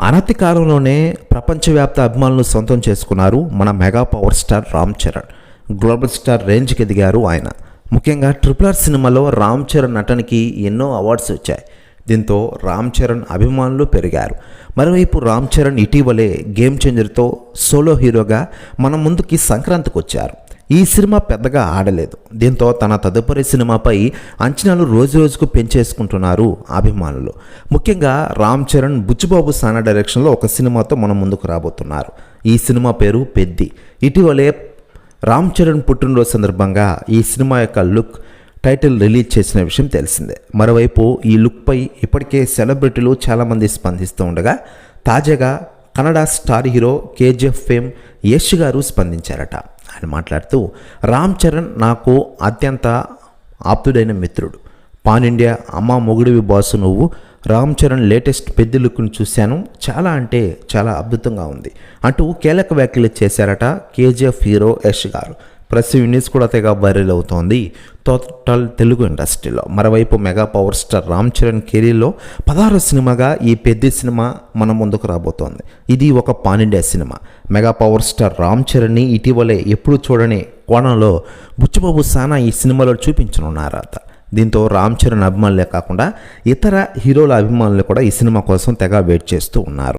అనతి కాలంలోనే ప్రపంచవ్యాప్త అభిమానులు సొంతం చేసుకున్నారు మన mega power star Ram Charan. Global star రేంజ్కి ఎదిగారు ఆయన. ముఖ్యంగా ట్రిపుల్ ఆర్ సినిమాలో రామ్ చరణ్ నటనకి ఎన్నో అవార్డ్స్ వచ్చాయి. దీంతో రామ్ చరణ్ అభిమానులు పెరిగారు. మరోవైపు రామ్ చరణ్ ఇటీవలే గేమ్ చేంజర్తో సోలో హీరోగా మన ముందుకి సంక్రాంతికి వచ్చారు ఈ సినిమా పెద్దగా ఆడలేదు. దీంతో తన తదుపరి సినిమాపై అంచనాలు రోజు రోజుకు పెంచేసుకుంటున్నారు అభిమానులు. ముఖ్యంగా రామ్ చరణ్ బుచ్చిబాబు సానా డైరెక్షన్లో ఒక సినిమాతో మన ముందుకు రాబోతున్నారు. ఈ సినిమా పేరు పెద్ది. ఇటీవలే రామ్ చరణ్ పుట్టినరోజు సందర్భంగా ఈ సినిమా యొక్క లుక్ టైటిల్ రిలీజ్ చేసిన విషయం తెలిసిందే. మరోవైపు ఈ లుక్పై ఇప్పటికే సెలబ్రిటీలు చాలామంది స్పందిస్తూ ఉండగా తాజాగా Kannada star hero KGF fame Yash గారు స్పందించారట. ఆయన మాట్లాడుతూ రామ్ చరణ్ నాకు అత్యంత ఆప్తుడైన మిత్రుడు. పాన్ ఇండియా అమ్మ మొగుడివి బాసు నువ్వు. రామ్ చరణ్ లేటెస్ట్ పెద్ద లుక్ను చూశాను. చాలా అంటే చాలా అద్భుతంగా ఉంది అంటూ కీలక వ్యాఖ్యలు చేశారట కేజీఎఫ్ హీరో యష్ గారు. ప్రెస్ యూనిట్స్ కూడా తెగ వైరల్ అవుతోంది. టోటల్ తెలుగు ఇండస్ట్రీలో. మరోవైపు mega power star Ram Charan కెరీర్లో పదహారు సినిమాగా ఈ పెద్ద సినిమా మన ముందుకు రాబోతోంది. ఇది ఒక pan India cinema. Mega power star Ram చరణ్ని ఇటీవలే ఎప్పుడు చూడని కోణంలో బుచ్చిబాబు సానా ఈ సినిమాలో చూపించనున్నారట దీంతో రామ్ చరణ్ అభిమానులే కాకుండా ఇతర హీరోల అభిమానులు కూడా ఈ సినిమా కోసం తెగ వెయిట్ చేస్తూ ఉన్నారు.